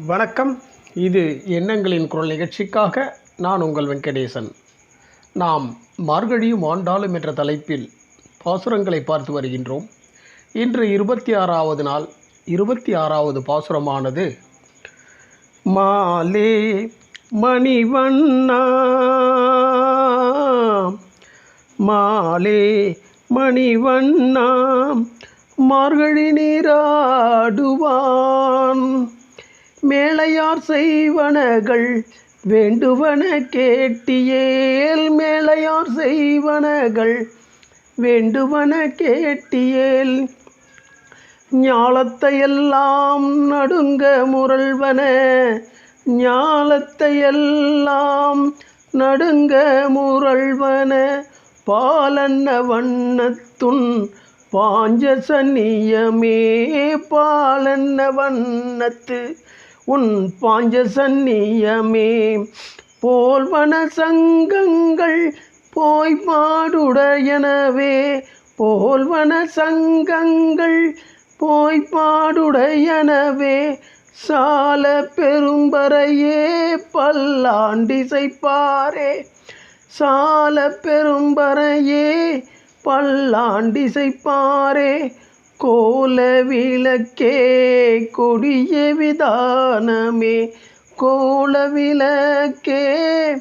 வணக்கம். இது எண்ணங்களின் குரல் நிகழ்ச்சிக்காக நான் உங்கள் வெங்கடேசன். நாம் மார்கழியும் ஆண்டாளும் என்ற தலைப்பில் பாசுரங்களை பார்த்து வருகின்றோம். இன்று இருபத்தி ஆறாவது நாள் இருபத்தி ஆறாவது பாசுரமானது மாலே மணிவண்ணா மாலே மணிவண்ணா மார்கழி நீராடுவான் மேலையார் செய்வனகள் வேண்டுவன கேட்டியேல் மேலையார் செய்வனகள் வேண்டுவன கேட்டியேல் ஞாலத்தையெல்லாம் நடுங்க முரள்வன ஞாலத்தையெல்லாம் நடுங்க முரள்வன. பாலன்ன வண்ணத்துன் பாஞ்ச சன்னியமே பாலன்ன வண்ணத்து உன் பாஞ்ச சன்னியமே. போல்வன சங்கங்கள் போய் பாடுடையனவே. போல்வன சங்கங்கள் போய் பாடுடையனவே. சால பெரும்பறையே பல்லாண்டிசைப்பாரே. சால பெரும்பறையே பல்லாண்டிசைப்பாரே. கோல விளக்கே கொடிய விதானமே. கோல விளக்கே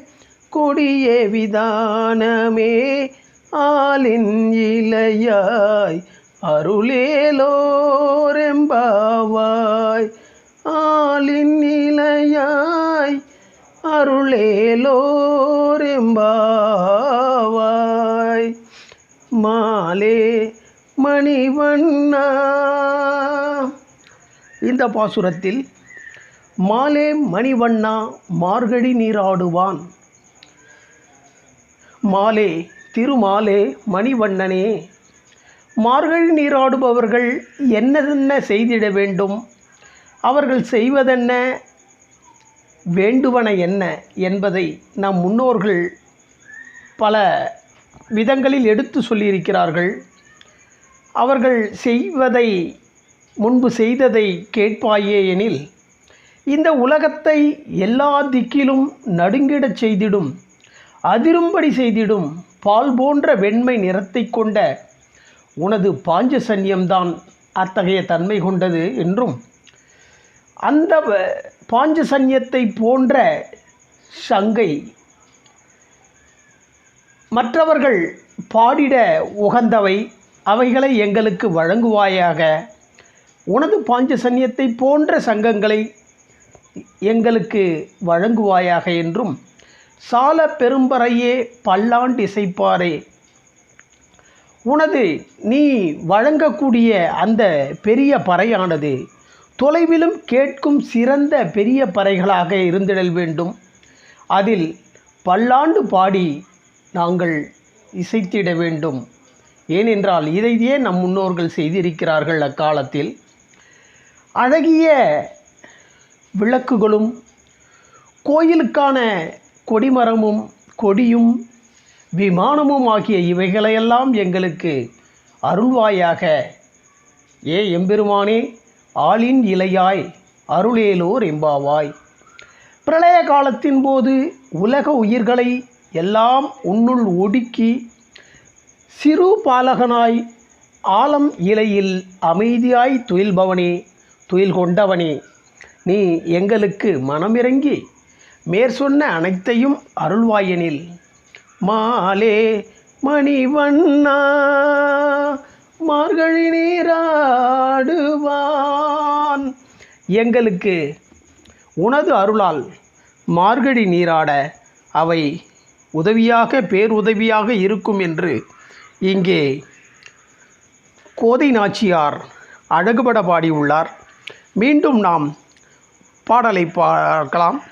கொடிய விதானமே. ஆளின் இலையாய் அருளேலோரெம்பாவாய். ஆளின் இலையாய் அருளேலோரெம்பாவாய். மாலே மணிவண்ணா. இந்த பாசுரத்தில் மாலே மணிவண்ணா மார்கழி நீராடுவான். மாலே திருமாலே மணிவண்ணனே மார்கழி நீராடுபவர்கள் என்னதென்ன செய்திட வேண்டும்? அவர்கள் செய்வதென்ன? வேண்டுவன என்ன? என்பதை நம் முன்னோர்கள் பல விதங்களில் எடுத்து சொல்லியிருக்கிறார்கள். அவர்கள் செய்வதை முன்பு செய்ததை கேட்பாயே எனில் இந்த உலகத்தை எல்லா திக்கிலும் நடுங்கிடச் செய்திடும் அதிரும்படி செய்திடும் பால் போன்ற வெண்மை நிறத்தை கொண்ட உனது பாஞ்ச சன்னியம்தான் அத்தகைய தன்மை கொண்டது என்றும் அந்த வ- பாஞ்சசன்யத்தை போன்ற சங்கை மற்றவர்கள் பாடிட உகந்தவை அவைகளை எங்களுக்கு வழங்குவாயாக. உனது பாஞ்சசன்யத்தை போன்ற சங்கங்களை எங்களுக்கு வழங்குவாயாக என்றும் சால பெரும்பறையே பல்லாண்டு இசைப்பாரே. உனது நீ வழங்கக்கூடிய அந்த பெரிய பறையானது தொலைவிலும் கேட்கும் சிறந்த பெரிய பறைகளாக இருந்திடல் வேண்டும். அதில் பல்லாண்டு பாடி நாங்கள் இசைத்திட வேண்டும். ஏனென்றால் இதையே நம் முன்னோர்கள் செய்திருக்கிறார்கள் அக்காலத்தில். அழகிய விளக்குகளும் கோயிலுக்கான கொடிமரமும் கொடியும் விமானமும் ஆகிய இவைகளையெல்லாம் எங்களுக்கு அருள்வாயாக. ஏ எம்பெருமானே ஆளின் இலையாய் அருளேலோர் எம்பாவாய். பிரளய காலத்தின் போது உலக உயிர்களை எல்லாம் உன்னுள் ஒடுக்கி சிறு பாலகனாய் ஆலம் இலையில் அமைதியாய் துயில்பவனே துயில் கொண்டவனே நீ எங்களுக்கு மனமிறங்கி மேற்சொன்ன அனைத்தையும் அருள்வாயனில். மாலே மணிவண்ணா மார்கழி நீராடுவான். எங்களுக்கு உனது அருளால் மார்கழி நீராட அவை உதவியாக பேருதவியாக இருக்கும் என்று இங்கே கோதை நாச்சியார் அழகுபட பாடியுள்ளார். மீண்டும் நாம் பாடலை பார்க்கலாம்.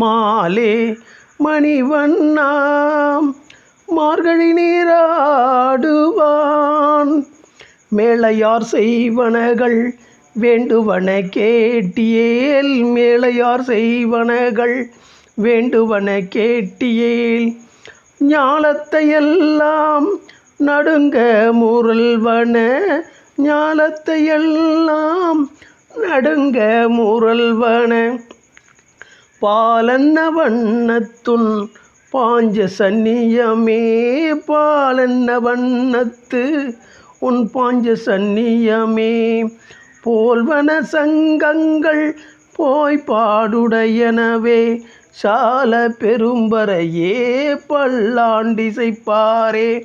மாலே மணிவண்ணாம் மார்கழி நீராடுவான். மேளையார் செய்வனகள் வேண்டுவன கேட்டியேல் மேளையார் செய்வனகள் வேண்டுவன கேட்டியேல் ஞாலத்தையெல்லாம் நடுங்க முரல்வன ஞாலத்தையெல்லாம் நடுங்க முரல்வன. பாலன்ன வண்ணத்துன் பாஞ்ச சந்நியமே பாலன்ன வண்ணத்து உன் பாஞ்ச சந்நியமே போல்வன சங்கங்கள் போய் பாடுடையனவே சால பெரும்பறையே பல்லாண்டிசைப்பாரே.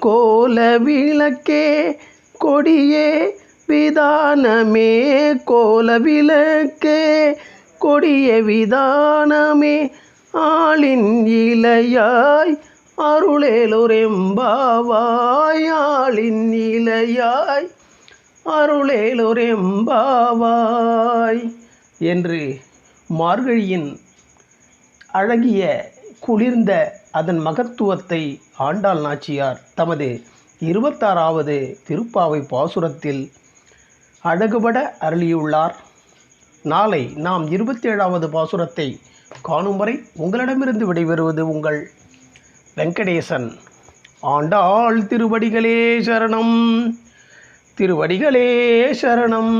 கோல விளக்கே கொடியே விதானமே. கோல விளக்கே கொடிய விதானமே. ஆளின் இலையாய் அருளேலொரெம்பாவாய். ஆளின் இலையாய் அருளேலொரெம்பாவாய். என்று மார்கழியின் அழகிய குளிர்ந்த அதன் மகத்துவத்தை ஆண்டாள் நாச்சியார் தமது இருபத்தாறாவது திருப்பாவை பாசுரத்தில் அழகுபட அருளியுள்ளார். நாளை நாம் இருபத்தேழாவது பாசுரத்தை காணும் வரை உங்களிடமிருந்து விடைபெறுவது உங்கள் வெங்கடேசன். ஆண்டாள் திருவடிகளே சரணம் திருவடிகளே சரணம்.